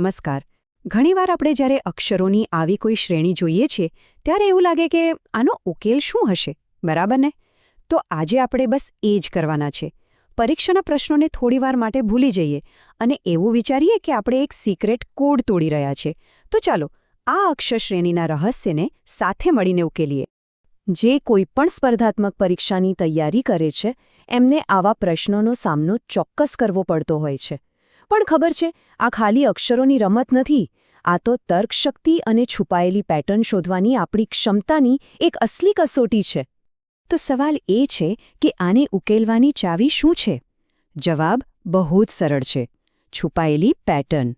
નમસ્કાર. ઘણીવાર આપણે જ્યારે અક્ષરોની આવી કોઈ શ્રેણી જોઈએ છીએ, ત્યારે એવું લાગે કે આનો ઉકેલ શું હશે, બરાબર ને? તો આજે આપણે બસ એ જ કરવાના છે. પરીક્ષાના પ્રશ્નોને થોડીવાર માટે ભૂલી જઈએ અને એવું વિચારીએ કે આપણે એક સિક્રેટ કોડ તોડી રહ્યા છે. તો ચાલો, આ અક્ષર શ્રેણીના રહસ્યને સાથે મળીને ઉકેલીએ. જે કોઈ પણ સ્પર્ધાત્મક પરીક્ષાની તૈયારી કરે છે, એમને આવા પ્રશ્નોનો સામનો ચોક્કસ કરવો પડતો હોય છે. પણ ખબર છે, આ ખાલી અક્ષરોની રમત નથી, આ તો તર્કશક્તિ અને છુપાયેલી પેટર્ન શોધવાની આપણી ક્ષમતાની એક અસલી કસોટી છે. તો સવાલ એ છે કે આને ઉકેલવાની ચાવી શું છે? જવાબ બહુ જ સરળ છે, છુપાયેલી પેટર્ન.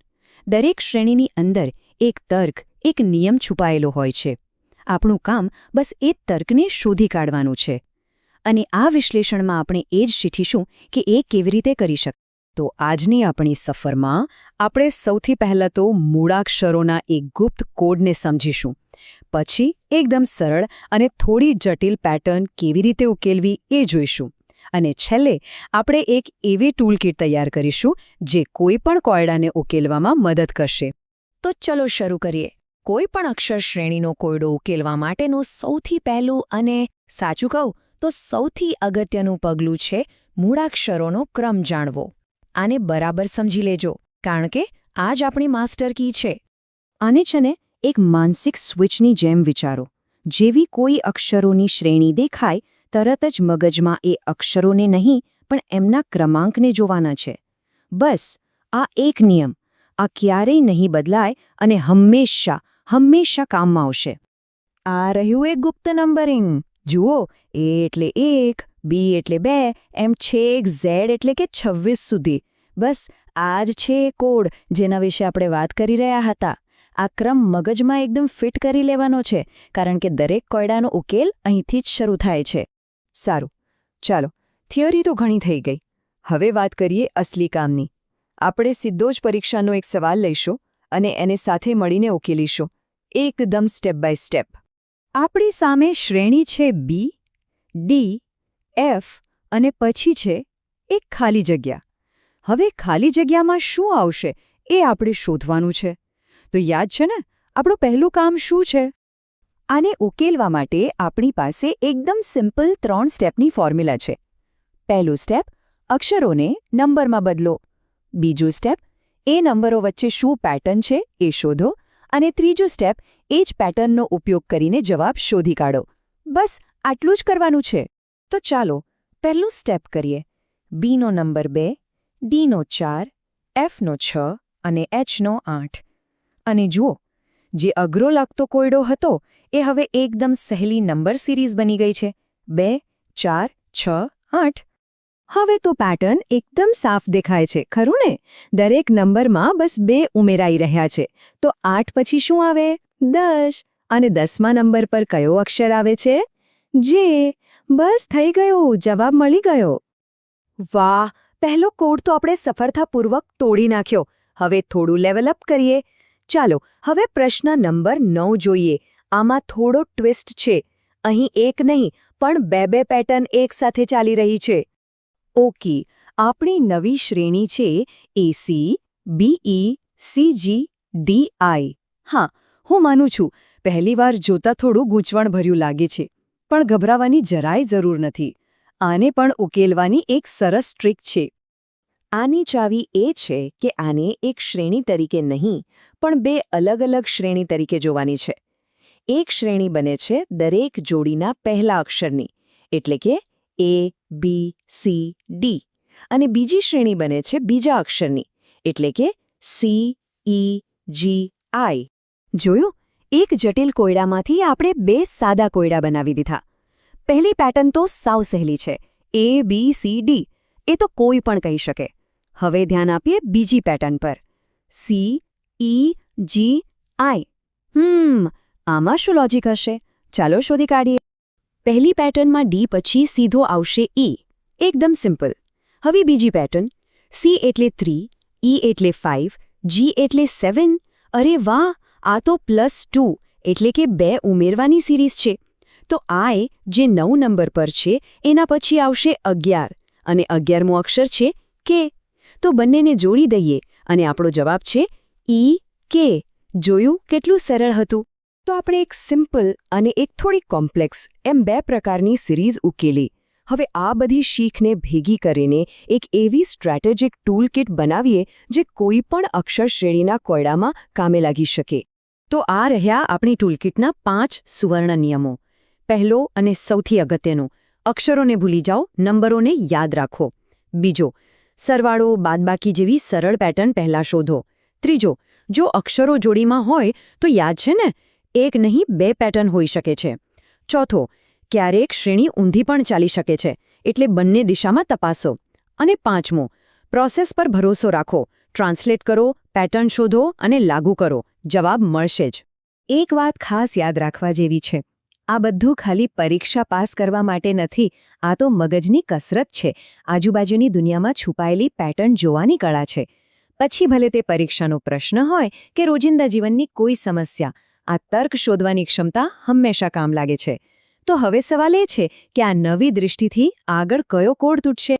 દરેક શ્રેણીની અંદર એક તર્ક, એક નિયમ છુપાયેલો હોય છે. આપણું કામ બસ એ તર્કને શોધી કાઢવાનું છે. અને આ વિશ્લેષણમાં આપણે એ જ શીખીશું કે એ કેવી રીતે કરી શકે તો આજની આપણી સફરમાં આપણે સૌથી પહેલાં તો મૂળાક્ષરોના એક ગુપ્ત કોડને સમજીશું. પછી એકદમ સરળ અને થોડી જટિલ પેટર્ન કેવી રીતે ઉકેલવી એ જોઈશું. અને છેલ્લે આપણે એક એવી ટૂલકીટ તૈયાર કરીશું જે કોઈ પણ કોયડાને ઉકેલવામાં મદદ કરશે. તો ચલો શરૂ કરીએ. કોઈ પણ અક્ષર શ્રેણીનો કોયડો ઉકેલવા માટેનું સૌથી પહેલું અને સાચું કહું તો સૌથી અગત્યનું પગલું છે મૂળાક્ષરોનો ક્રમ જાણવો. આને બરાબર સમજી લેજો, કારણ કે આ જ આપણી માસ્ટર કી છે. આને છે ને, એક માનસિક સ્વિચની જેમ વિચારો. જેવી કોઈ અક્ષરોની શ્રેણી દેખાય, તરત જ મગજમાં એ અક્ષરોને નહીં, પણ એમના ક્રમાંકને જોવાના છે. બસ, આ એક નિયમ. આ ક્યારેય નહીં બદલાય અને હંમેશા હંમેશા કામમાં આવશે. આ રહ્યું એક ગુપ્ત નંબરિંગ. જુઓ, એ એટલે એક. બી એટલે બે, એમ છેક ઝેડ એટલે કે છવ્વીસ સુધી. બસ, આ જ છે કોડ જેના વિશે આપણે વાત કરી રહ્યા હતા. આ ક્રમ મગજમાં એકદમ ફિટ કરી લેવાનો છે, કારણ કે દરેક કોયડાનો ઉકેલ અહીંથી જ શરૂ થાય છે. સારું, ચાલો, થિયરી તો ઘણી થઈ ગઈ. હવે વાત કરીએ અસલી કામની. આપણે સીધો જ પરીક્ષાનો એક સવાલ લઈશું અને એને સાથે મળીને ઉકેલીશું. એકદમ સ્ટેપ બાય સ્ટેપ આપણી સામે શ્રેણી છે બી ડી એફ અને પછી છે એક ખાલી જગ્યા. હવે ખાલી જગ્યામાં શું આવશે એ આપણે શોધવાનું છે. તો યાદ છે ને, આપણું પહેલું કામ શું છે? આને ઉકેલવા માટે આપણી પાસે એકદમ સિમ્પલ ત્રણ સ્ટેપની ફોર્મ્યુલા છે. પહેલું સ્ટેપ, અક્ષરોને નંબરમાં બદલો. બીજું સ્ટેપ, એ નંબરો વચ્ચે શું પેટર્ન છે એ શોધો. અને ત્રીજું સ્ટેપ, એ જ પેટર્નનો ઉપયોગ કરીને જવાબ શોધી કાઢો. બસ, આટલું જ કરવાનું છે. તો ચાલો, પહેલું સ્ટેપ કરીએ. બીનો નંબર બે ડીનો ચાર એફનો છ અને એચનો આઠ. અને જુઓ, જે અઘરો લાગતો કોયડો હતો, એ હવે એકદમ સહેલી નંબર સિરીઝ બની ગઈ છે. બે, ચાર, છ, આઠ. હવે તો પેટર્ન એકદમ સાફ દેખાય છે, ખરું ને? દરેક નંબરમાં બસ બે ઉમેરાઈ રહ્યા છે. તો આઠ પછી શું આવે? દસ. અને દસમા નંબર પર કયો અક્ષર આવે છે? જે બસ થઈ ગયું, જવાબ મળી ગયો. વાહ, પહેલો કોડ તો આપણે સફળતાપૂર્વક તોડી નાખ્યો. હવે થોડું લેવલ અપ કરીએ. ચાલો, હવે પ્રશ્ન નંબર નવ જોઈએ. આમાં થોડો ટ્વિસ્ટ છે. અહીં એક નહીં, પણ બે બે પેટર્ન એકસાથે ચાલી રહી છે. ઓકે આપણી નવી શ્રેણી છે એસી બીઈ સીજી ડીઆઈ હા, હું માનું છું. પહેલીવાર જોતા થોડું ગૂંચવણભર્યું લાગે છે. પણ ગભરાવાની જરાય જરૂર નથી. આને પણ ઉકેલવાની એક સરસ ટ્રીક છે. આની ચાવી એ છે કે આને એક શ્રેણી તરીકે નહીં, પણ બે અલગ અલગ શ્રેણી તરીકે જોવાની છે. એક શ્રેણી બને છે દરેક જોડીના પહેલા અક્ષરની, એટલે કે એ બી સી ડી અને બીજી શ્રેણી બને છે બીજા અક્ષરની, એટલે કે સી ઈ જી આઈ જોયું? એક જટિલ કોયડામાંથી આપણે બે સાદા કોયડા બનાવી દીધા. પહેલી પેટર્ન તો સાવ સહેલી છે. એ બી સી ડી એ તો કોઈ પણ કહી શકે. હવે ધ્યાન આપીએ બીજી પેટર્ન પર. સી ઈ જી આઈ હમ, આમાં શું લોજિક હશે? ચાલો શોધી કાઢીએ. પહેલી પેટર્નમાં ડી પછી સીધો આવશે ઈ એકદમ સિમ્પલ હવે બીજી પેટર્ન સી એટલે થ્રી ઈ એટલે ફાઇવ જી એટલે સેવન અરે વાહ આ તો પ્લસ ટુ એટલે કે બે ઉમેરવાની સિરીઝ છે. તો આય જે નવ નંબર પર છે, એના પછી આવશે અગિયાર. અને અગિયારમો અક્ષર છે કે. તો બંનેને જોડી દઈએ અને આપણો જવાબ છે ઈ કે. જોયું કેટલું સરળ હતું? તો આપણે એક સિમ્પલ અને એક થોડી કોમ્પ્લેક્સ એમ બે પ્રકારની સિરીઝ ઉકેલી. હવે આ બધી શીખને ભેગી કરીને એક એવી સ્ટ્રેટેજિક ટૂલ કિટ બનાવીએ જે કોઈ પણ અક્ષર શ્રેણીના કોયડામાં કામે લાગી શકે. તો આ રહ્યા આપણી ટૂલકિટના પાંચ સુવર્ણ નિયમો. પહેલો અને સૌથી અગત્યનો, અક્ષરોને ભૂલી જાઓ, નંબરોને યાદ રાખો. બીજો, સરવાળો બાદબાકી જેવી સરળ પેટર્ન પહેલા શોધો. ત્રીજો, જો અક્ષરો જોડીમાં હોય તો યાદ છે ને? એક નહીં, બે પેટર્ન હોઈ શકે છે. ચોથો, ક્યારેક શ્રેણી ઊંધી પણ ચાલી શકે છે, એટલે બંને દિશામાં તપાસો. અને પાંચમો, પ્રોસેસ પર ભરોસો રાખો. ટ્રાન્સલેટ કરો, પેટર્ન શોધો અને લાગુ કરો. જવાબ મળશે જ. એક વાત ખાસ યાદ રાખવા જેવી છે. આ બધું ખાલી પરીક્ષા પાસ કરવા માટે નથી, આ તો મગજની કસરત છે. આજુબાજુની દુનિયામાં છુપાયેલી પેટર્ન જોવાની કળા છે. પછી ભલે તે પરીક્ષાનો પ્રશ્ન હોય કે રોજિંદા જીવનની કોઈ સમસ્યા, આ તર્ક શોધવાની ક્ષમતા હંમેશા કામ લાગે છે. તો હવે સવાલ એ છે કે આ નવી દૃષ્ટિથી આગળ કયો કોડ તૂટશે?